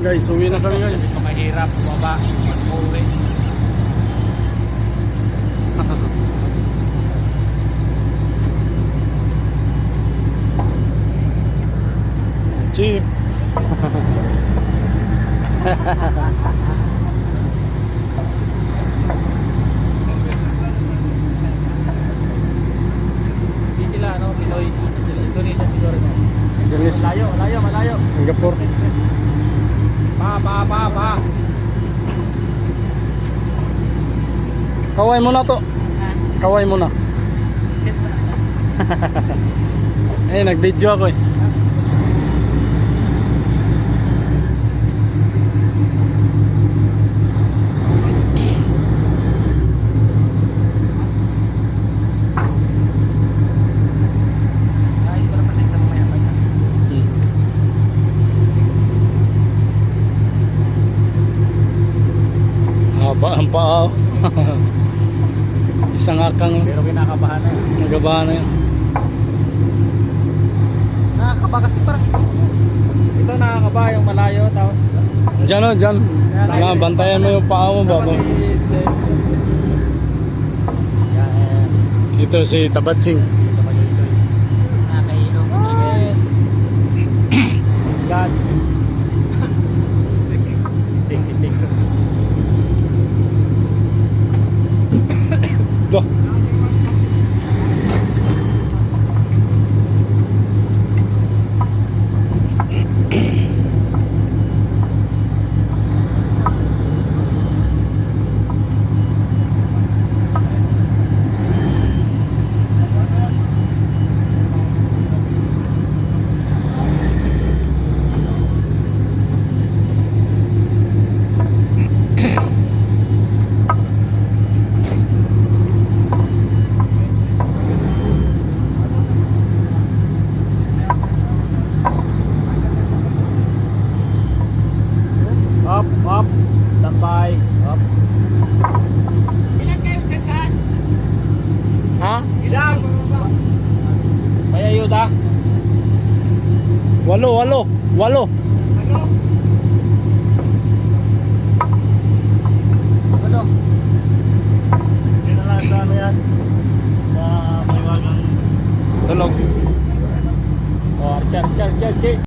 Guys, uwi na kami guys. Mahirap, bumaba, mag-uwi. Jeep. Hindi sila, ano, Pinoy. Indonesia siguro. Malayo, malayo, malayo. Singapore. Pa, pa, pa, pa. Kaway mo na to. Kaway mo na. Eh, nag-video ako eh. Hmm. Haba ang paa. oh. Isang akang Pero kinakabahan na yun. nagabahan na yun. Nakakaba kasi parang ito. Ito nakakaba yung malayo, tapos... Diyan o, dyan. Kailangan bantayan mo yung paa mo, yan. Ito si Tabatsing. Ito pa dito. Nakakainom. Yes. God. Sik, sik, Walo, walo, walo. Walo. Dinala sa ano yan? Sa maywagang tulog. Oh, char, char, char, char.